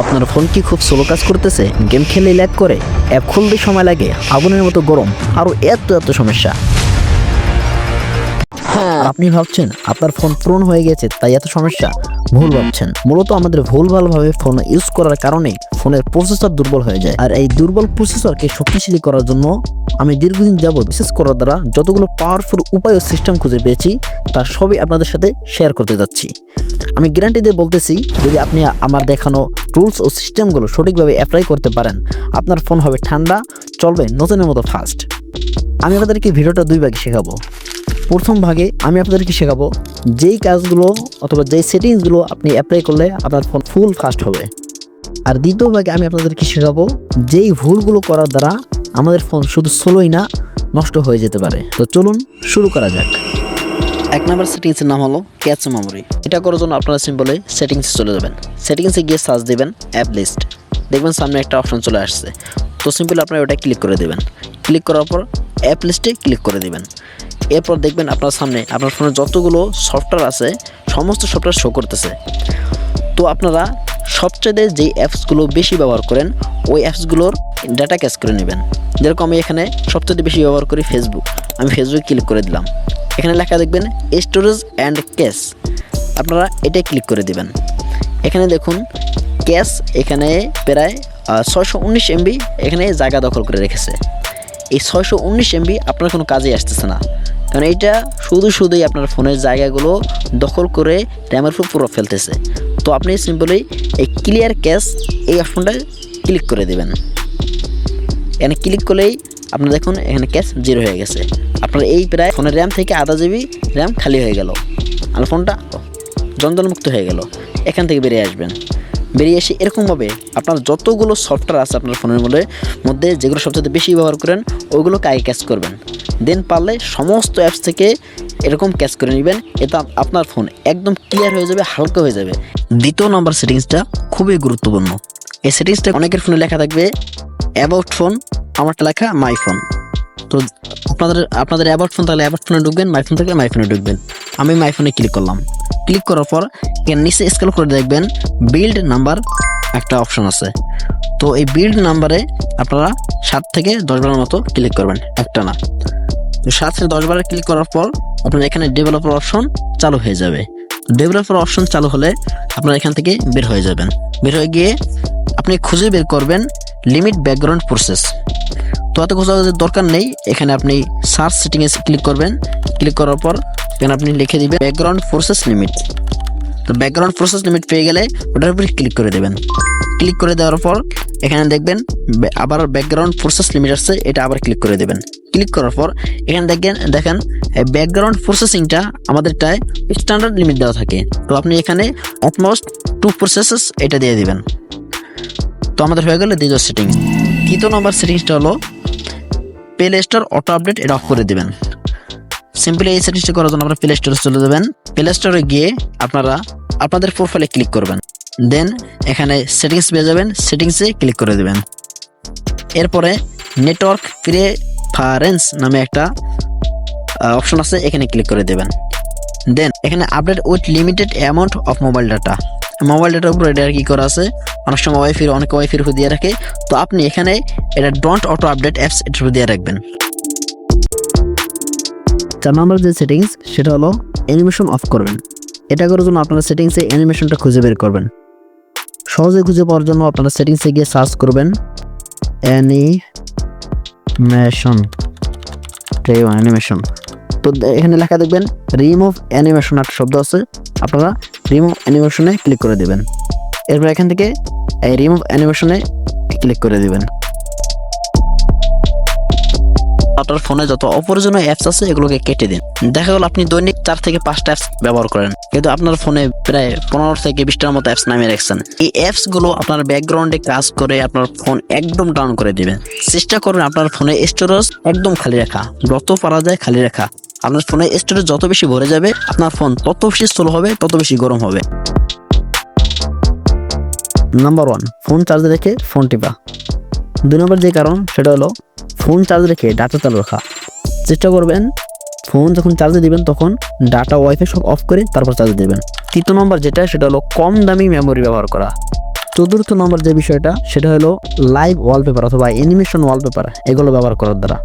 আপনার ফোন কি খুব স্লো কাজ করতেছে? গেম খেলে ল্যাগ করে? অ্যাপ খুলতে সময় লাগে। আগুনের মতো গরম। আরও এত এত সমস্যা। আর আপনি ভাবছেন আপনার ফোন পূরণ হয়ে গেছে তাই এত সমস্যা? ভুল ভাবছেন। মূলত আমাদের ভুলভালভাবে ফোন ইউজ করার কারণে ফোনের প্রসেসর দুর্বল হয়ে যায়। আর এই দুর্বল প্রসেসরকে শক্তিশালী করার জন্য আমি দীর্ঘদিন যাবৎ বিশেষ করার দ্বারা যতগুলো পাওয়ারফুল উপায় ও সিস্টেম খুঁজে পেয়েছি তার সবই আপনাদের সাথে শেয়ার করতে যাচ্ছি। আমি গ্যারান্টি দিয়ে বলতেছি, যদি আপনি আমার দেখানো টুলস ও সিস্টেমগুলো সঠিকভাবে অ্যাপ্লাই করতে পারেন, আপনার ফোন হবে ঠান্ডা, চলবে নতুনের মতো ফাস্ট আমি আপনাদেরকে ভিডিওটা দুই ভাগে শেখাবো। প্রথম ভাগে আমি আপনাদেরকে শেখাবো যেই কাজগুলো অথবা যেই সেটিংসগুলো আপনি অ্যাপ্লাই করলে আপনার ফোন ফুল ফাস্ট হবে। আর দ্বিতীয় ভাগে আমি আপনাদেরকে শেখাবো যেই ভুলগুলো করার দ্বারা আমাদের ফোন শুধু স্লোই না, নষ্ট হয়ে যেতে পারে। তো চলুন শুরু করা যাক। এক নাম্বার সেটিংসের নাম হলো ক্যাচ মেমোরি এটা করার জন্য আপনারা সিম্পলে সেটিংসে চলে যাবেন। সেটিংসে গিয়ে সার্চ দিবেন অ্যাপ লিস্ট দেখবেন সামনে একটা অপশন চলে আসছে। তো সিম্পল আপনারা ওটা ক্লিক করে দেবেন। ক্লিক করার পর অ্যাপ লিস্টে ক্লিক করে দিবেন। এরপর দেখবেন আপনার সামনে আপনার ফোনে যতগুলো সফটওয়্যার আছে, সমস্ত সফটওয়্যার শো করতেছে। তো আপনারা সবচেয়ে যেই অ্যাপসগুলো বেশি ব্যবহার করেন, ওই অ্যাপসগুলোর ডাটা ক্যাচ করে নেবেন। যেরকম আমি এখানে সবচেয়ে বেশি ব্যবহার করি ফেসবুক আমি ফেসবুক ক্লিক করে দিলাম। এখানে লেখা দেখবেন স্টোরেজ অ্যান্ড ক্যাশ আপনারা এটাই ক্লিক করে দিবেন। এখানে দেখুন ক্যাশ এখানে প্রায় ছয়শো উনিশ এমবি এখানে জায়গা দখল করে রেখেছে। এই ছয়শো উনিশ এমবি আপনার কোনো কাজেই আসতেছে না। কারণ এটা শুধু শুধুই আপনার ফোনের জায়গাগুলো দখল করে র্যামের উপর পুরো ফেলতেছে। তো আপনি সিম্পলি এই ক্লিয়ার ক্যাশ এই অপশনটা ক্লিক করে দেবেন। এখানে ক্লিক করলেই আপনার দেখুন এখানে ক্যাশ জিরো হয়ে গেছে। আপনার এই প্রায় ফোনের র্যাম থেকে আধা জিবি র্যাম খালি হয়ে গেল। আর ফোনটা যন্ত্রণামুক্ত হয়ে গেল। এখান থেকে বেরিয়ে আসবেন। বেরিয়ে এসে এরকমভাবে আপনার যতগুলো সফটওয়্যার আছে আপনার ফোনের মধ্যে মধ্যে যেগুলো সবচেয়ে বেশি ব্যবহার করেন ওইগুলোকে আগে ক্যাচ করবেন। দেন পারলে সমস্ত অ্যাপস থেকে এরকম ক্যাচ করে নেবেন, এতে আপ- আপনার ফোন একদম ক্লিয়ার হয়ে যাবে, হালকা হয়ে যাবে। দ্বিতীয় নম্বর সেটিংসটা খুবই গুরুত্বপূর্ণ। এই সেটিংসটা অনেকের ফোনে লেখা থাকবে অ্যাবাউট ফোন আমারটা লেখা মাই ফোন তো আপনাদের আপনাদের অ্যাবাউট ফোন তাহলে অ্যাবাউট ফোনে ঢুকবেন মাই ফোন থাকলে মাই ফোনে ঢুকবেন। আমি মাই ফোনে ক্লিক করলাম। ক্লিক করার পর এর নিচে স্কেল করে দেখবেন বিল্ড নাম্বার একটা অপশন আছে। তো এই বিল্ড নাম্বারে আপনারা সাত থেকে দশ বারের মতো ক্লিক করবেন, একটা না। তো সাত থেকে দশ বারে ক্লিক করার পর, আপনার এখানে ডেভেলপার অপশন চালু হয়ে যাবে। ডেভেলপার অপশন চালু হলে আপনারা এখান থেকে বের হয়ে যাবেন। বের হয়ে গিয়ে আপনি খুঁজে বের করবেন লিমিট ব্যাকগ্রাউন্ড প্রসেস তো এত খোঁজার দরকার নেই, এখানে আপনি সার্চ সেটিংয়ে ক্লিক করবেন। ক্লিক করার পর এখানে আপনি লিখে দিবেন ব্যাকগ্রাউন্ড প্রসেস লিমিট তো ব্যাকগ্রাউন্ড প্রসেস লিমিট পেয়ে গেলে ওটার উপরে ক্লিক করে দেবেন। ক্লিক করে দেওয়ার পর এখানে দেখবেন আবার ব্যাকগ্রাউন্ড প্রসেস লিমিট আসছে, এটা আবার ক্লিক করে দেবেন। ক্লিক করার পর এখানে দেখেন দেখেন ব্যাকগ্রাউন্ড প্রসেসিংটা আমাদেরটায় স্ট্যান্ডার্ড লিমিট দেওয়া থাকে। তো আপনি এখানে অটমোস্ট টু প্রসেসেস এটা দিয়ে দিবেন। তো আমাদের হয়ে গেল দ্বিতীয় সেটিংস তৃতীয় নম্বর সেটিংসটা হলো প্লে স্টোর অটো আপডেট এটা অফ করে দিবেন। সিম্পলি এই সেটিংসটা করার জন্য আপনারা প্লে স্টোরে চলে যাবেন। প্লে স্টোরে গিয়ে আপনারা আপনাদের প্রোফাইলে ক্লিক করবেন। দেন এখানে সেটিংস পেয়ে যাবেন। সেটিংসে ক্লিক করে দেবেন। এরপরে নেটওয়ার্ক প্রিফারেন্স নামে একটা অপশন আছে, এখানে ক্লিক করে দেবেন। দেন এখানে update with limited amount of mobile data mobile ডেটার উপর এটা কি করা আছে? অনেক সময় ওয়াইফির অনেক ওয়াইফির উপর দিয়ে রাখে। তো আপনি এখানে এটা ডোন্ট অটো আপডেট অ্যাপস এটার উপর দিয়ে রাখবেন। চার নম্বর যে সেটিংস সেটা হলো অ্যানিমেশন অফ করবেন। এটা করার জন্য আপনারা সেটিংসে অ্যানিমেশনটা খুঁজে বের করবেন। সহজে খুঁজে পাওয়ার জন্য আপনারা সেটিংসে গিয়ে সার্চ করবেন। অ্যানিমেশন অ্যানিমেশন তো এখানে লেখা দেখবেন রিমুভ অ্যানিমেশন একটা শব্দ আছে। আপনারা রিমুভ অ্যানিমেশনে ক্লিক করে দেবেন। এরপর এখান থেকে এই রিমুভ অ্যানিমেশনে ক্লিক করে দিবেন। আপনার ফোনে যত অপ্রয়োজনীয় অ্যাপস আছে, এগুলোকে কেটে দিন। দেখা গেল আপনি দৈনিক চার থেকে পাঁচটা অ্যাপস ব্যবহার করেন। কিন্তু আপনার ফোনে প্রায় পনেরো থেকে বিশটার মতো অ্যাপস নামিয়ে রাখছেন। এই অ্যাপসগুলো আপনার ব্যাকগ্রাউন্ডে কাজ করে আপনার ফোন একদম ডাউন করে দিবেন চেষ্টা করুন আপনার ফোনে স্টোরেজ একদম খালি রাখা। যত পারা যায় খালি রাখা। আপনার ফোনে স্টোরেজ যত বেশি ভরে যাবে, আপনার ফোন তত বেশি স্লো হবে, তত বেশি গরম হবে। নাম্বার ওয়ান ফোন চার্জ রেখে ফোন টিপা। দুই নম্বর যে কারণ, সেটা হলো ফোন চার্জ রেখে ডাটা চালু রাখা। চেষ্টা করবেন ফোন যখন চার্জে দিবেন, তখন ডাটা ওয়াইফাই সব অফ করে তারপর চার্জ দেবেন। তৃতীয় নম্বর যেটা, সেটা হলো কম দামি মেমোরি ব্যবহার করা। চতুর্থ নম্বর যে বিষয়টা, সেটা হলো লাইভ ওয়ালপেপার অথবা অ্যানিমেশন ওয়ালপেপার এগুলো ব্যবহার করার দ্বারা।